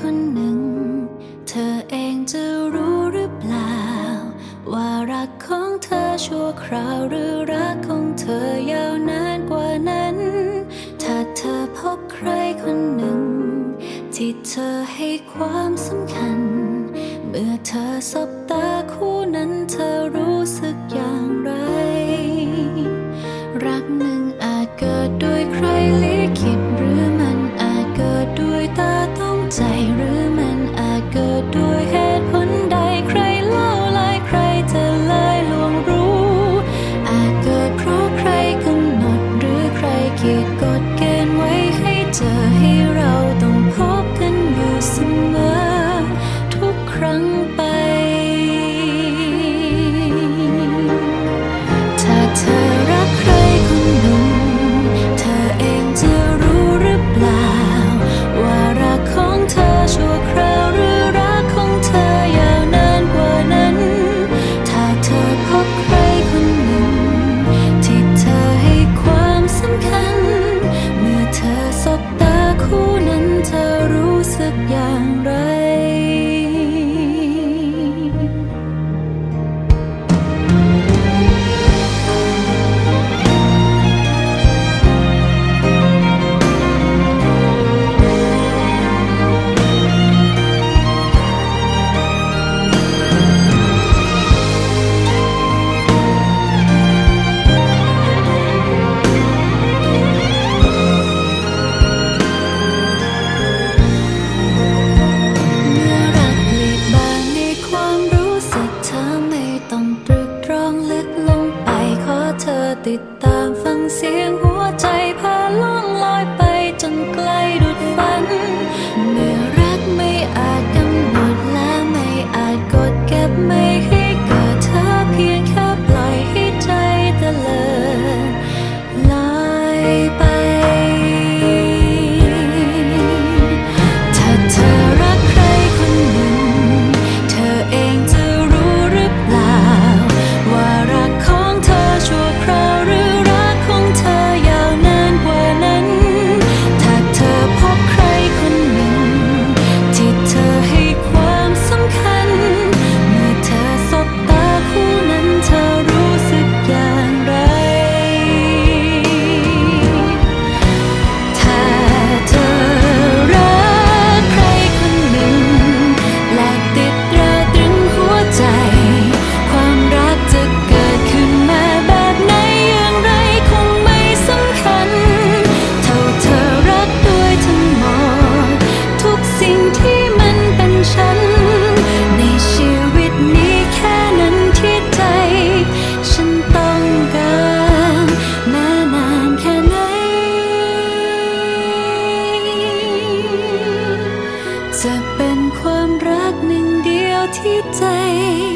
คนหนึ่ง เธอเองจะรู้หรือเปล่า ว่ารักของเธอชั่วคราวหรือรักของเธอยาวนานกว่านั้น ถ้าเธอพบใครคนหนึ่ง ที่เธอให้ความสำคัญ เมื่อเธอสบตา ติดตามฟังเสียงหัวใจ ใจ